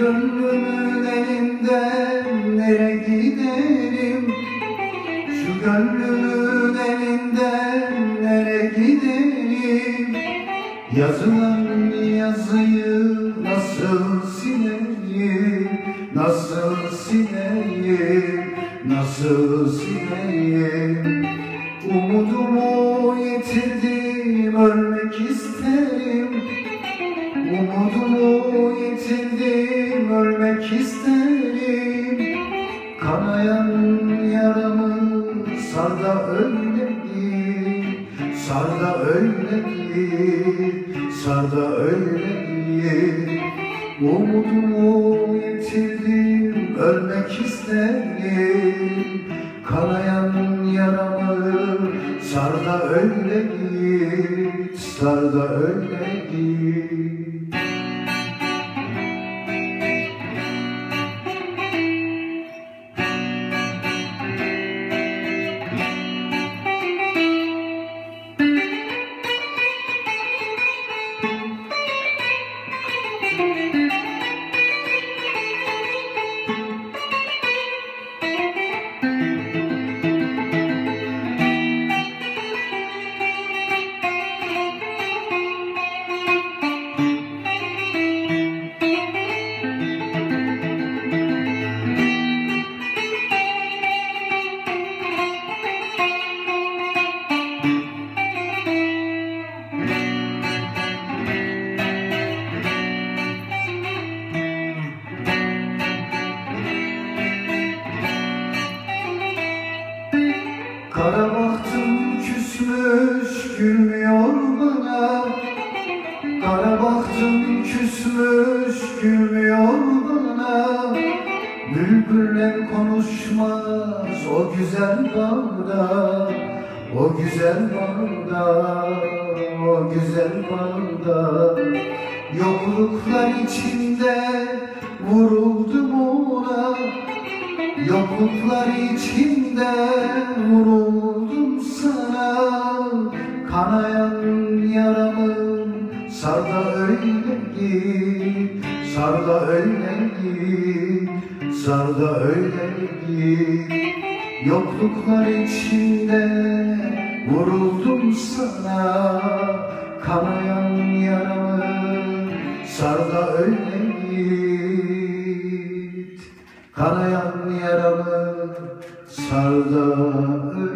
gönlümün elinden nere giderim? Şu gönlümün elinden nere giderim? Yazılan yazıyı nasıl sileyim Nasıl sileyim Nasıl sileyim Umudumu yitirdim ölmek isterim ölmek isterim. Kanayan yaramı sar da öyle git Sar da öyle git, sar da öyle git Umudumu yitirdim, ölmek isterim. Kanayan yaramı sar da öyle git Sar da öyle git Kara bahtım küsmüş gülmüyor bana. Kara bahtım küsmüş gülmüyor bana. Bülbüller konuşmaz o güzel bağda O güzel bağda O güzel bağda. Yokluklar içinde vuruldum ona Yokluklar içinde vuruldum sana. Kanayan yaramı sar da öyle git Sar da öyle git Sar da öyle git Yokluklar içinde vuruldum sana. Kanayan yaramı sar da öyle Kanayan yaramı sar da öyle git